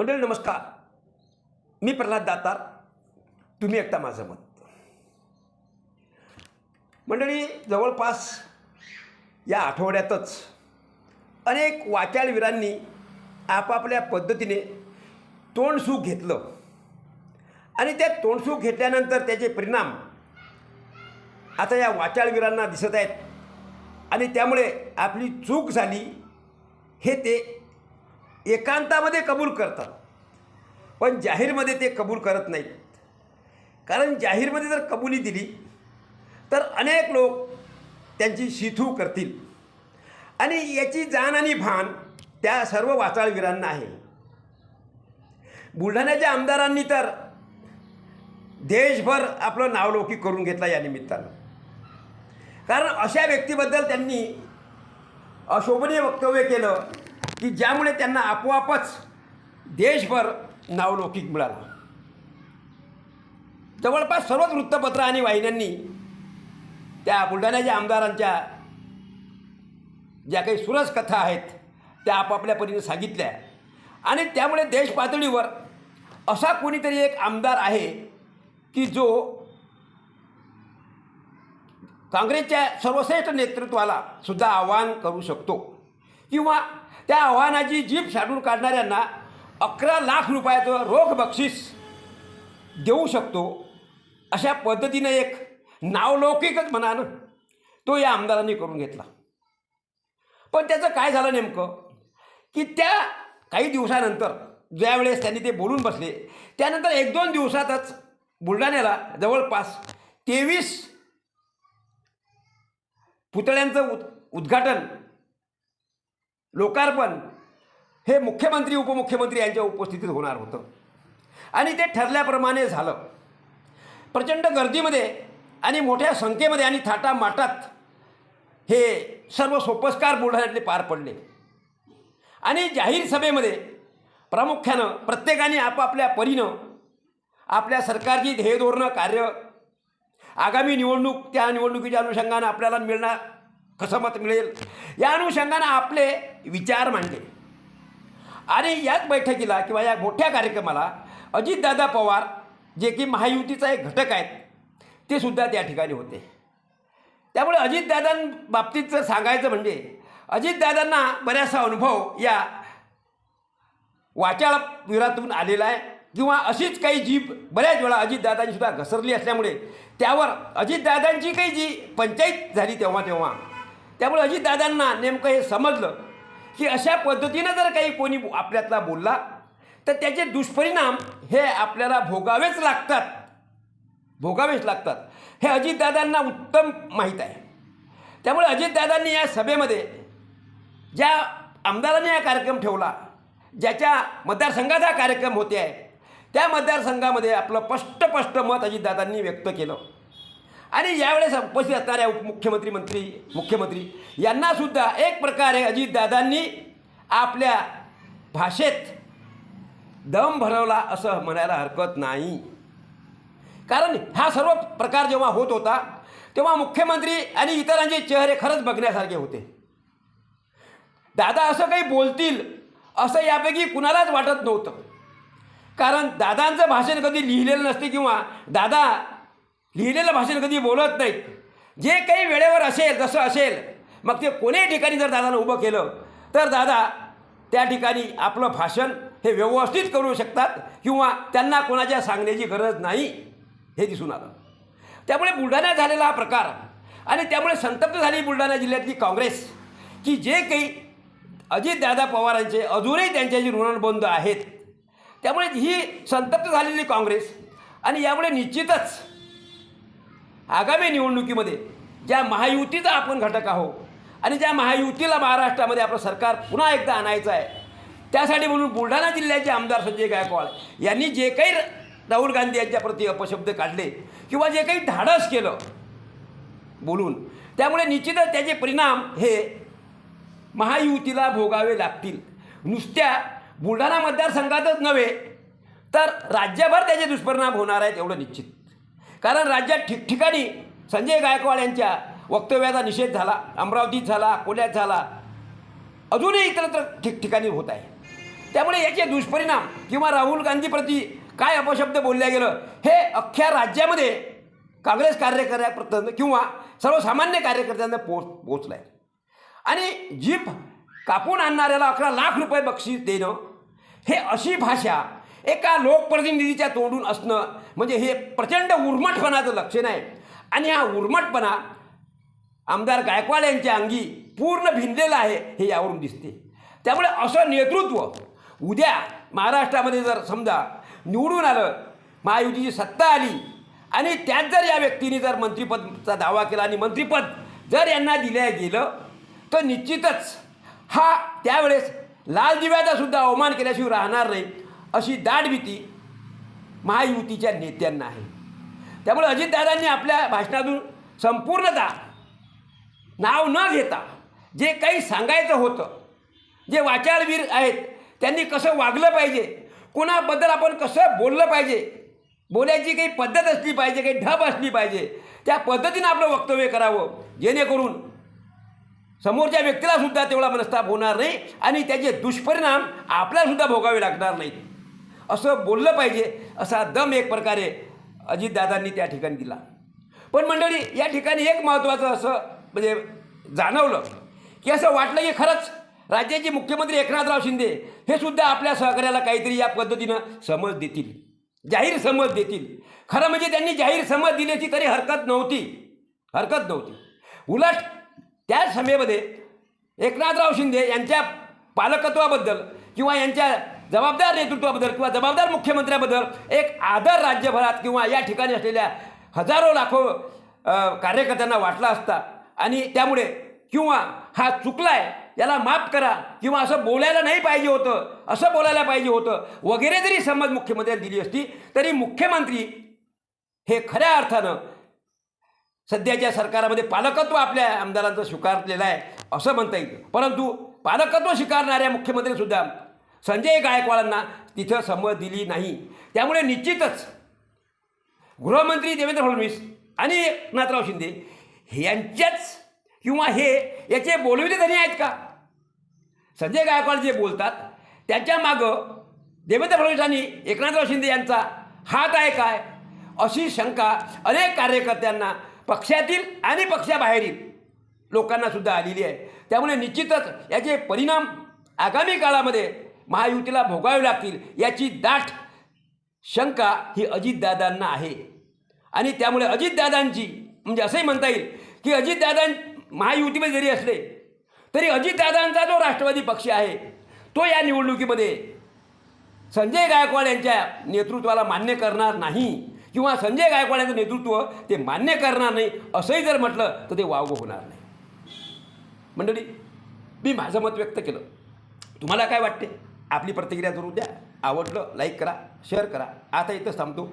मंडळी नमस्कार. मी प्रल्हाद दातार. तुम्ही एकटा माझं मत. मंडळी जवळपास या आठवड्यातच अनेक वाचाळवीरांनी आपापल्या पद्धतीने तोंडसूक घेतलं. आणि त्या तोंडसूक घेतल्यानंतर त्याचे परिणाम आता या वाचाळवीरांना दिसत आहेत. आणि त्यामुळे आपली चूक झाली हे ते एकांतामध्ये कबूल करतात. पण जाहीरमध्ये ते कबूल करत नाहीत. कारण जाहीरमध्ये जर कबुली दिली तर अनेक लोक त्यांची शिथू करतील. आणि याची जाण आणि भान त्या सर्व वाचाळवीरांना आहे. बुलढाण्याच्या आमदारांनी तर देशभर आपलं नावलौकिक करून घेतला या निमित्तानं. कारण अशा व्यक्तीबद्दल त्यांनी अशोभनीय वक्तव्य केलं की ज्यामुळे त्यांना आपोआपच देशभर नावलौकिक मिळालं. जवळपास सर्वच वृत्तपत्र आणि वाहिन्यांनी त्या बुलढाण्याच्या आमदारांच्या ज्या काही सुरस कथा आहेत त्या आपापल्या परीने सांगितल्या. आणि त्यामुळे देश पातळीवर असा कोणीतरी एक आमदार आहे की जो काँग्रेसच्या सर्वश्रेष्ठ नेतृत्वाला सुद्धा आव्हान करू शकतो. किंवा त्या आव्हानाची जीप शाडून काढणाऱ्यांना अकरा लाख रुपयाचं रोख बक्षीस देऊ शकतो अशा पद्धतीनं एक नावलौकिकच म्हणा ना तो या आमदारांनी करून घेतला. पण त्याचं काय झालं नेमकं? की त्या काही दिवसानंतर ज्यावेळेस त्यांनी ते बोलून बसले त्यानंतर एक दोन दिवसातच बुलढाण्याला जवळपास तेवीस पुतळ्यांचं उद उद्घाटन लोकार्पण हे मुख्यमंत्री उपमुख्यमंत्री यांच्या उपस्थितीत होणार होतं. आणि ते ठरल्याप्रमाणे झालं. प्रचंड गर्दीमध्ये आणि मोठ्या संख्येमध्ये आणि थाटामाटात हे सर्व सोपस्कार बुलढाण्यातले पार पडले. आणि जाहीर सभेमध्ये प्रामुख्यानं प्रत्येकाने आपापल्या परीनं आपल्या सरकारची ध्येयधोरणं कार्य आगामी निवडणूक त्या निवडणुकीच्या अनुषंगानं आपल्याला मिळणार कसं मत मिळेल? या अनुषंगानं आपले विचार मांडले. आणि याच बैठकीला किंवा या मोठ्या कार्यक्रमाला अजितदादा पवार जे की महायुतीचा एक घटक आहेत ते सुद्धा त्या ठिकाणी होते. त्यामुळे अजितदादांबाबतीत जर सांगायचं म्हणजे अजितदादांना बऱ्याचसा अनुभव या वाचाळ विरातून आलेला आहे. किंवा अशीच काही जीभ बऱ्याच वेळा अजितदादांनी सुद्धा घसरली असल्यामुळे त्यावर अजितदादांची काही जी पंचायत झाली तेव्हा तेव्हा त्यामुळे अजितदादांना नेमकं हे समजलं की अशा पद्धतीनं जर काही कोणी आपल्यातला बोलला तर त्याचे दुष्परिणाम हे आपल्याला भोगावेच लागतात. भोगावेच लागतात. हे अजितदादांना उत्तम माहीत आहे. त्यामुळे अजितदादांनी या सभेमध्ये ज्या आमदारांनी हा कार्यक्रम ठेवला ज्याच्या मतदारसंघाचा कार्यक्रम होते आहे त्या मतदारसंघामध्ये आपलं स्पष्ट मत अजितदादांनी व्यक्त केलं. आणि यावेळेस उपस्थित असणाऱ्या उपमुख्यमंत्री मंत्री मुख्यमंत्री यांनासुद्धा एक प्रकारे अजितदादांनी आपल्या भाषेत दम भरवला असं म्हणायला हरकत नाही. कारण हा सर्व प्रकार जेव्हा होत होता तेव्हा मुख्यमंत्री आणि इतरांचे चेहरे खरंच बघण्यासारखे होते. दादा असं काही बोलतील असं यापैकी कुणालाच वाटत नव्हतं. कारण दादांचं भाषण कधी लिहिलेलं नसते किंवा दादा लिहिलेलं भाषेत कधी बोलत नाहीत. जे काही वेळेवर असेल जसं असेल मग ते कोणीही ठिकाणी जर दादानं उभं केलं तर दादा त्या ठिकाणी आपलं भाषण हे व्यवस्थित करू शकतात किंवा त्यांना कोणाच्या सांगण्याची गरज नाही हे दिसून आलं. त्यामुळे बुलढाणा झालेला हा प्रकार आणि त्यामुळे संतप्त झाली बुलढाणा जिल्ह्यातली काँग्रेस की जे काही अजितदादा पवारांचे अजूनही त्यांच्याशी ऋणबंध आहेत. त्यामुळे ही संतप्त झालेली काँग्रेस आणि यामुळे निश्चितच आगामी निवडणुकीमध्ये ज्या महायुतीचा आपण घटक आहोत आणि ज्या महायुतीला महाराष्ट्रामध्ये आपलं सरकार पुन्हा एकदा आणायचं आहे त्यासाठी म्हणून बुलढाणा जिल्ह्याचे आमदार संजय गायकवाड यांनी जे काही राहुल गांधी यांच्याप्रती अपशब्द काढले किंवा जे काही धाडस केलं बोलून त्यामुळे निश्चितच त्याचे परिणाम हे महायुतीला भोगावे लागतील. नुसत्या बुलढाणा मतदारसंघातच नव्हे तर राज्यभर त्याचे दुष्परिणाम होणार आहेत एवढं निश्चित. कारण राज्यात ठिकठिकाणी संजय गायकवाड यांच्या वक्तव्याचा निषेध झाला अमरावतीत झाला अकोल्यात झाला. अजूनही इतरत्र ठिकठिकाणी होत आहे. त्यामुळे याचे दुष्परिणाम किंवा राहुल गांधीप्रती काय अपशब्द बोलल्या गेलं हे अख्ख्या राज्यामध्ये काँग्रेस कार्यकर्त्यापर्यंत किंवा सर्वसामान्य कार्यकर्त्यांना पोच पोचलं आहे आणि जीप कापून आणणाऱ्याला अकरा लाख रुपये बक्षीस देणं हे अशी भाषा एका लोकप्रतिनिधीच्या तोंडून असणं म्हणजे हे प्रचंड उर्मटपणाचं लक्षण आहे. आणि हा उर्मटपणा आमदार गायकवाड यांच्या अंगी पूर्ण भिनलेलं आहे हे यावरून दिसते. त्यामुळे असं नेतृत्व उद्या महाराष्ट्रामध्ये जर समजा निवडून आलं महायुतीची सत्ता आली आणि त्यात जर या व्यक्तीने जर मंत्रिपदचा दावा केला आणि मंत्रिपद जर यांना दिलं गेलं तर निश्चितच हा त्यावेळेस लाल दिव्याचा सुद्धा अवमान केल्याशिवाय राहणार नाही. अशी दाट भीती महायुतीच्या नेत्यांना आहे. त्यामुळे अजितदादांनी आपल्या भाषणातून संपूर्णतः नाव न घेता जे काही सांगायचं होतं जे वाचारवीर आहेत त्यांनी कसं वागलं पाहिजे कुणाबद्दल आपण कसं बोललं पाहिजे बोलायची काही पद्धत असली पाहिजे काही ढब असली पाहिजे त्या पद्धतीनं आपलं वक्तव्य करावं जेणेकरून समोरच्या व्यक्तीला सुद्धा तेवढा मनस्ताप होणार नाही आणि त्याचे दुष्परिणाम आपल्यालासुद्धा भोगावे लागणार नाहीत. असं बोललं पाहिजे असा दम एक प्रकारे अजितदादांनी त्या ठिकाणी दिला. पण मंडळी या ठिकाणी एक महत्त्वाचं असं म्हणजे जाणवलं की असं वाटलं की खरंच राज्याचे मुख्यमंत्री एकनाथराव शिंदे हे सुद्धा आपल्या सहकार्याला काहीतरी या पद्धतीनं समज देतील जाहीर समज देतील. खरं म्हणजे त्यांनी जाहीर समज दिल्याची तरी हरकत नव्हती हरकत नव्हती. उलट त्या सभेमध्ये एकनाथराव शिंदे यांच्या पालकत्वाबद्दल किंवा यांच्या जबाबदार नेतृत्वाबद्दल किंवा जबाबदार मुख्यमंत्र्याबद्दल एक आदर राज्यभरात किंवा या ठिकाणी असलेल्या हजारो लाखो कार्यकर्त्यांना वाटला असता. आणि त्यामुळे किंवा हा चुकला आहे याला माफ करा किंवा असं बोलायला नाही पाहिजे होतं असं बोलायला पाहिजे होतं वगैरे जरी समज मुख्यमंत्र्यांनी दिली असती तरी मुख्यमंत्री हे खऱ्या अर्थानं सध्याच्या सरकारामध्ये पालकत्व आपल्या आमदारांचं स्वीकारलेलं आहे असं म्हणता येईल. परंतु पालकत्व स्वीकारणाऱ्या मुख्यमंत्रीसुद्धा संजय गायकवाडांना तिथं समज दिली नाही. त्यामुळे निश्चितच गृहमंत्री देवेंद्र फडणवीस आणि एकनाथराव शिंदे यांच्याच किंवा हे याचे बोलविले तरी आहेत का? संजय गायकवाड जे बोलतात त्याच्या मागं देवेंद्र फडणवीस आणि एकनाथराव शिंदे यांचा हात आहे काय? अशी शंका अनेक कार्यकर्त्यांना पक्षातील आणि पक्षाबाहेरील लोकांना सुद्धा आलेली आहे. त्यामुळे निश्चितच याचे परिणाम आगामी काळामध्ये महायुतीला भोगावे लागतील याची दाट शंका ही अजितदादांना आहे. आणि त्यामुळे अजितदादांची म्हणजे असंही म्हणता येईल की अजितदादां महायुतीमध्ये जरी असले तरी अजितदादांचा जो राष्ट्रवादी पक्ष आहे तो या निवडणुकीमध्ये संजय गायकवाड यांच्या नेतृत्वाला मान्य करणार नाही किंवा संजय गायकवाड यांचं नेतृत्व ते मान्य करणार नाही असंही जर म्हटलं तर ते वावगं होणार नाही. मंडळी मी माझं मत व्यक्त केलं. तुम्हाला काय वाटते आपली प्रतिक्रिया जरूर द्या. आवडलं लाईक करा शेअर करा. आता इथंच थांबतो.